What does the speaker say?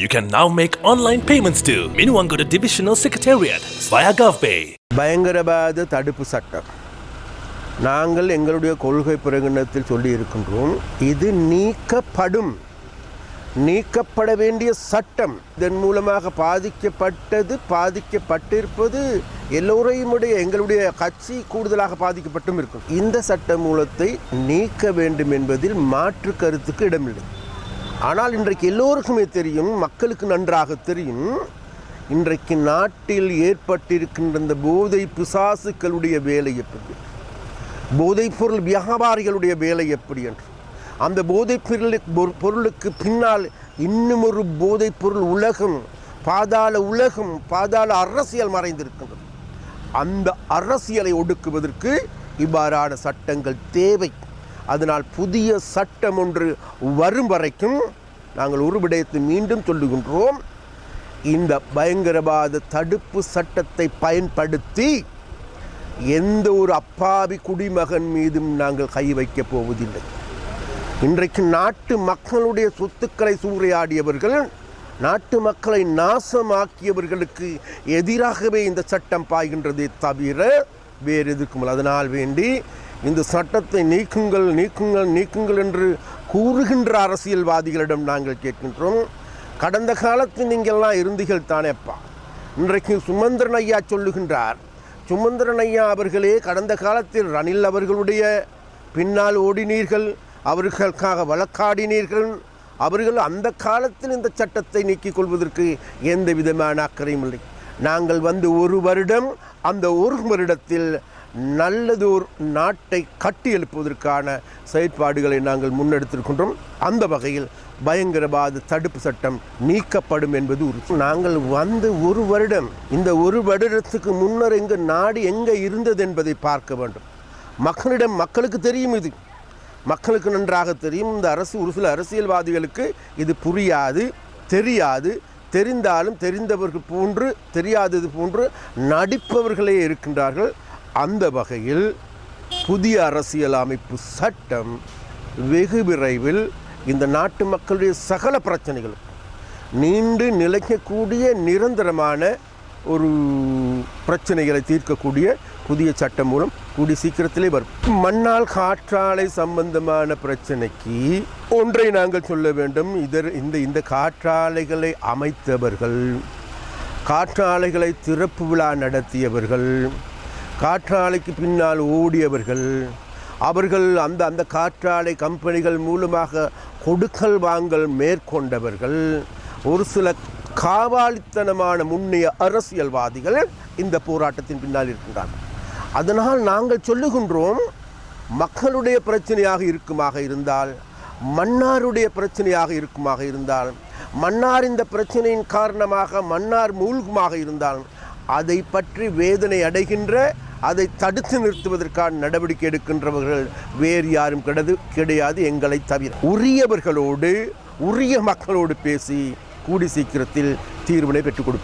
You can now make online payments to Minuangoda Divisional Secretariat via GovPay. பயங்கரவாத தடுப்பு சட்டம். நாங்கள் எங்களுடைய கொள்கை பிரகடனத்தில் சொல்லி இருக்கின்றோம் இது நீக்கப்படும். நீக்கப்பட வேண்டிய சட்டம். இதன் மூலமாக பாதிக்கப்பட்டது பாதிக்கப்பட்டிருப்பது எல்லோரையுமுடைய எங்களுடைய கட்சி கூடுதலாக பாதிக்கப்பட்டும் இருக்கும். இந்த சட்ட மூலத்தை நீக்க வேண்டும் என்பதில் மாற்று கருத்துக்கு இடமில்லை. ஆனால் இன்றைக்கு எல்லோருக்குமே தெரியும் மக்களுக்கு நன்றாக தெரியும் இன்றைக்கு நாட்டில் ஏற்பட்டிருக்கின்ற இந்த போதை பிசாசுக்களுடைய வேலை எப்படி? போதைப் பொருள் வியாபாரிகளுடைய வேலை எப்படி என்று? அந்த போதைப் பொருள் பொரு- பொருளுக்கு பின்னால் இன்னும் ஒரு போதைப் பொருள் உலகம் பாதாள உலகம் பாதாள அரசியல் மறைந்திருக்கின்றது. அந்த அரசியலை ஒடுக்குவதற்கு இவ்வாறான சட்டங்கள் தேவை. அதனால் புதிய சட்டம் ஒன்று வரும் வரைக்கும் நாங்கள் ஒரு விடயத்தை மீண்டும் சொல்லுகின்றோம். இந்த பயங்கரவாத தடுப்பு சட்டத்தை பயன்படுத்தி எந்த ஒரு அப்பாவி குடிமகன் மீதும் நாங்கள் கை வைக்கப் போவதில்லை. இன்றைக்கு நாட்டு மக்களுடைய சொத்துக்களை சூறையாடியவர்கள் நாட்டு மக்களை நாசமாக்கியவர்களுக்கு எதிராகவே இந்த சட்டம் பாய்கின்றதே தவிர வேறு எதுக்கும் அதனால் வேண்டி இந்த சட்டத்தை நீக்குங்கள் நீக்குங்கள் நீக்குங்கள் என்று கூறுகின்ற அரசியல்வாதிகளிடம் நாங்கள் கேட்கின்றோம். கடந்த காலத்தில் நீங்கள்லாம் இருந்தீர்கள் தானேப்பா. இன்றைக்கு சுமந்திரன் ஐயா சொல்லுகின்றார் சுமந்திரன் ஐயா அவர்களே கடந்த காலத்தில் ரணில் அவர்களுடைய பின்னால் ஓடினீர்கள் அவர்களுக்காக வழக்காடினீர்கள். அவர்கள் அந்த காலத்தில் இந்த சட்டத்தை நீக்கிக் கொள்வதற்கு எந்த விதமான அக்கறையும் இல்லை. நாங்கள் வந்து ஒரு வருடம் அந்த ஒரு வருடத்தில் நல்லதோர் நாட்டை கட்டி எழுப்புவதற்கான செயற்பாடுகளை நாங்கள் முன்னெடுத்திருக்கின்றோம். அந்த வகையில் பயங்கரவாத தடுப்பு சட்டம் நீக்கப்படும் என்பது உறுதி. நாங்கள் வந்து ஒரு வருடம் இந்த ஒரு வருடத்துக்கு முன்னர் எங்கள் நாடு எங்கே இருந்தது என்பதை பார்க்க வேண்டும். மக்களிடம் மக்களுக்கு தெரியும் இது. மக்களுக்கு நன்றாக தெரியும் இந்த அரசு ஒரு சில அரசியல்வாதிகளுக்கு இது புரியாது தெரியாது. தெரிந்தாலும் தெரிந்தவர்கள் போன்று தெரியாதது போன்று நடிப்பவர்களே இருக்கின்றார்கள். அந்த வகையில் புதிய அரசியல் அமைப்பு சட்டம் வெகு விரைவில் இந்த நாட்டு மக்களுடைய சகல பிரச்சனைகளும் நீண்டு நிலைக்கக்கூடிய நிரந்தரமான ஒரு பிரச்சனைகளை தீர்க்கக்கூடிய புதிய சட்டம் மூலம் கூடிய சீக்கிரத்திலே வரும். மண்ணால் காற்றாலை சம்பந்தமான பிரச்சனைக்கு ஒன்றை நாங்கள் சொல்ல வேண்டும். இதர் இந்த இந்த காற்றாலைகளை அமைத்தவர்கள் காற்றாலைகளை திறப்பு விழா நடத்தியவர்கள் காற்றாலைக்கு பின்னால் ஓடியவர்கள் அவர்கள் அந்த அந்த காற்றாலை கம்பெனிகள் மூலமாக கொடுக்கல் வாங்கல் மேற்கொண்டவர்கள் ஒரு சில காவாலித்தனமான முன்னைய அரசியல்வாதிகள் இந்த போராட்டத்தின் பின்னால் இருக்கின்றார்கள். அதனால் நாங்கள் சொல்லுகின்றோம் மக்களுடைய பிரச்சனையாக இருக்குமாக இருந்தால் மன்னாருடைய பிரச்சனையாக இருக்குமாக இருந்தால் மன்னார் இந்த பிரச்சனையின் காரணமாக மன்னார் மூழ்குமாக இருந்தால் அதை பற்றி வேதனை அடைகின்ற அதை தடுத்து நிறுத்துவதற்கான நடவடிக்கை எடுக்கின்றவர்கள் வேறு யாரும் கிடையாது கிடையாது எங்களை தவிர. உரியவர்களோடு உரிய மக்களோடு பேசி கூடி சீக்கிரத்தில் தீர்வினை பெற்றுக் கொடுப்போம்.